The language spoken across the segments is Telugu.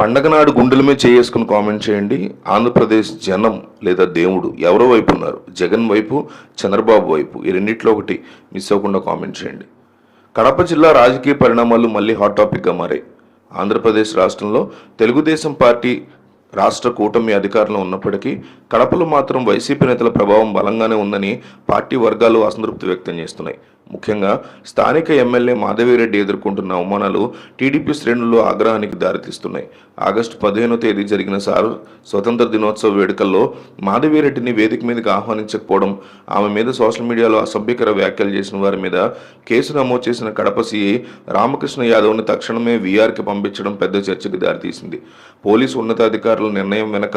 పండగ నాడు గుండెల మీద చేసుకుని కామెంట్ చేయండి. ఆంధ్రప్రదేశ్ జనం లేదా దేవుడు ఎవరో వైపు ఉన్నారు? జగన్ వైపు చంద్రబాబు వైపు? ఈ రెండిట్లో ఒకటి మిస్ అవ్వకుండా కామెంట్ చేయండి. కడప జిల్లా రాజకీయ పరిణామాలు మళ్ళీ హాట్ టాపిక్గా మారాయి. ఆంధ్రప్రదేశ్ రాష్ట్రంలో తెలుగుదేశం పార్టీ రాష్ట్ర కూటమి అధికారంలో ఉన్నప్పటికీ కడపలో మాత్రం వైసీపీ నేతల ప్రభావం బలంగానే ఉందని పార్టీ వర్గాలు అసంతృప్తి వ్యక్తం చేస్తున్నాయి. ముఖ్యంగా స్థానిక ఎమ్మెల్యే మాధవిరెడ్డి ఎదుర్కొంటున్న అవమానాలు టీడీపీ శ్రేణుల్లో ఆగ్రహానికి దారితీస్తున్నాయి. ఆగస్టు పదిహేనో తేదీ జరిగిన సార్ స్వతంత్ర దినోత్సవ వేడుకల్లో మాధవిరెడ్డిని వేదిక మీదకి ఆహ్వానించకపోవడం ఆమె మీద సోషల్ మీడియాలో అసభ్యకర వ్యాఖ్యలు చేసిన వారి మీద కేసు నమోదు చేసిన కడప సీఐ రామకృష్ణ యాదవ్ని తక్షణమే వీఆర్కి పంపించడం పెద్ద చర్చకు దారితీసింది. పోలీసు ఉన్నతాధికారుల నిర్ణయం వెనక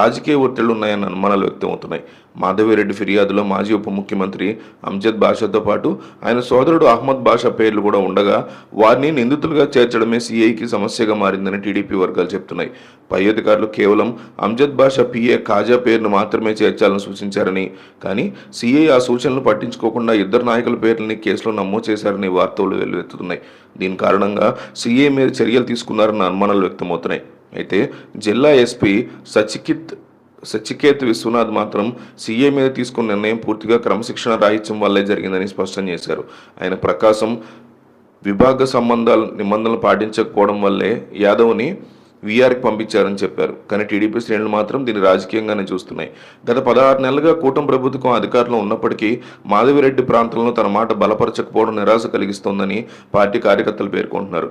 రాజకీయ ఒత్తిళ్ళు ఉన్నాయన్న అనుమానాలు వ్యక్తమవుతున్నాయి. మాధవిరెడ్డి ఫిర్యాదులో మాజీ ఉప ముఖ్యమంత్రి అంజద్ బాషాతో పాటు ఆయన సోదరుడు అహ్మద్ బాషా పేర్లు కూడా ఉండగా వారిని నిందితులుగా చేర్చడమే సీఐకి సమస్యగా మారిందని టీడీపీ వర్గాలు చెప్తున్నాయి. పై అధికారులు కేవలం అంజద్ బాషా పిఏ కాజా పేరును మాత్రమే చేర్చాలని సూచించారని కానీ సీఐ ఆ సూచనలు పట్టించుకోకుండా ఇద్దరు నాయకుల పేర్లని కేసులో నమోదు చేశారని వార్తలు వెల్లువెత్తుతున్నాయి దీని కారణంగా సీఐ మీద చర్యలు తీసుకున్నారన్న అనుమానాలు వ్యక్తమవుతున్నాయి. అయితే జిల్లా ఎస్పీ సచికిత్ సచికేత్ విశ్వనాథ్ మాత్రం సీఏ మీద తీసుకున్న నిర్ణయం పూర్తిగా క్రమశిక్షణ రాహిత్యం వల్లే జరిగిందని స్పష్టం చేశారు. ఆయన ప్రకాశం విభాగ సంబంధాలు నిబంధనలు పాటించకపోవడం వల్లే యాదవ్ని వీఆర్కి పంపించారని చెప్పారు. కానీ టీడీపీ శ్రేణులు మాత్రం దీన్ని రాజకీయంగానే చూస్తున్నాయి. గత పదహారు నెలలుగా కూటమి ప్రభుత్వం అధికారంలో ఉన్నప్పటికీ మాధవిరెడ్డి ప్రాంతంలో తన మాట బలపరచకపోవడం నిరాశ కలిగిస్తోందని పార్టీ కార్యకర్తలు పేర్కొంటున్నారు.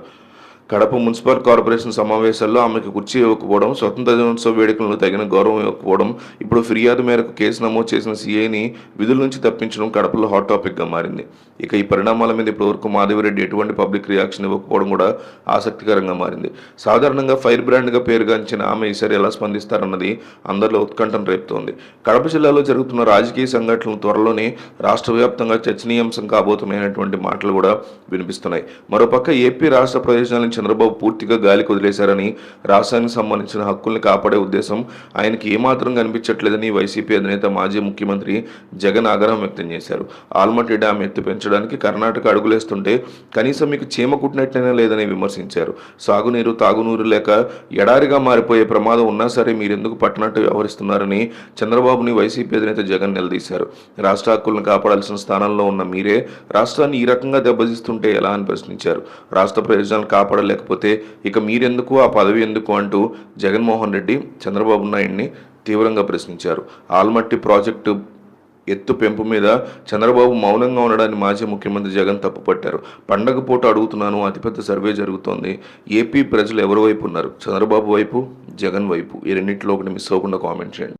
కడప మున్సిపల్ కార్పొరేషన్ సమావేశాల్లో ఆమెకు కుర్చీ ఇవ్వకపోవడం స్వతంత్ర దినోత్సవ వేడుకలను తగిన గౌరవం ఇవ్వకపోవడం ఇప్పుడు ఫిర్యాదు మేరకు కేసు నమోదు చేసిన సీఐని విధుల నుంచి తప్పించడం కడపలో హాట్ టాపిక్గా మారింది. ఇక ఈ పరిణామాల మీద ఇప్పటివరకు మాధవిరెడ్డి ఎటువంటి పబ్లిక్ రియాక్షన్ ఇవ్వకపోవడం కూడా ఆసక్తికరంగా మారింది. సాధారణంగా ఫైర్ బ్రాండ్గా పేరుగాంచిన ఆమె ఈసారి ఎలా స్పందిస్తారన్నది అందరిలో ఉత్కంఠను రేపుతోంది. కడప జిల్లాలో జరుగుతున్న రాజకీయ సంఘటనలు త్వరలోనే రాష్ట్ర వ్యాప్తంగా చర్చనీయాంశం కాబోతున్నాయనేటువంటి మాటలు కూడా వినిపిస్తున్నాయి. మరోపక్క ఏపీ రాష్ట్ర ప్రయోజనాలను చంద్రబాబు పూర్తిగా గాలికి వదిలేశారని రాష్ట్రానికి సంబంధించిన హక్కుల్ని కాపాడే ఉద్దేశం ఆయనకి ఏమాత్రం కనిపించట్లేదని వైసీపీ అధినేత మాజీ ముఖ్యమంత్రి జగన్ ఆగ్రహం వ్యక్తం చేశారు. ఆల్మట్టి డ్యాం ఎత్తు పెంచడానికి కర్ణాటక అడుగులేస్తుంటే కనీసం మీకు చీమ కుట్టినట్లయినా లేదని విమర్శించారు. సాగునీరు తాగునీరు లేక ఎడారిగా మారిపోయే ప్రమాదం ఉన్నా సరే మీరెందుకు పట్టనట్టు వ్యవహరిస్తున్నారని చంద్రబాబుని వైసీపీ అధినేత జగన్ నిలదీశారు. రాష్ట్ర హక్కులను కాపాడాల్సిన స్థానంలో ఉన్న మీరే రాష్ట్రాన్ని ఈ రకంగా దెబ్బతీస్తుంటే ఎలా అని ప్రశ్నించారు. రాష్ట్ర ప్రయోజనాలు లేకపోతే ఇక మీరెందుకు ఆ పదవి ఎందుకు అంటూ జగన్మోహన్ రెడ్డి చంద్రబాబు నాయుడిని తీవ్రంగా ప్రశ్నించారు. ఆల్మట్టి ప్రాజెక్టు ఎత్తు పెంపు మీద చంద్రబాబు మౌనంగా ఉండడాన్ని మాజీ ముఖ్యమంత్రి జగన్ తప్పుపట్టారు. పండగ పూట అడుగుతున్నాను అతిపెద్ద సర్వే జరుగుతోంది. ఏపీ ప్రజలు ఎవరి వైపు ఉన్నారు? చంద్రబాబు వైపు జగన్ వైపు? ఈ రెండింటిలో ఒకటి మిస్ అవ్వకుండా కామెంట్ చేయండి.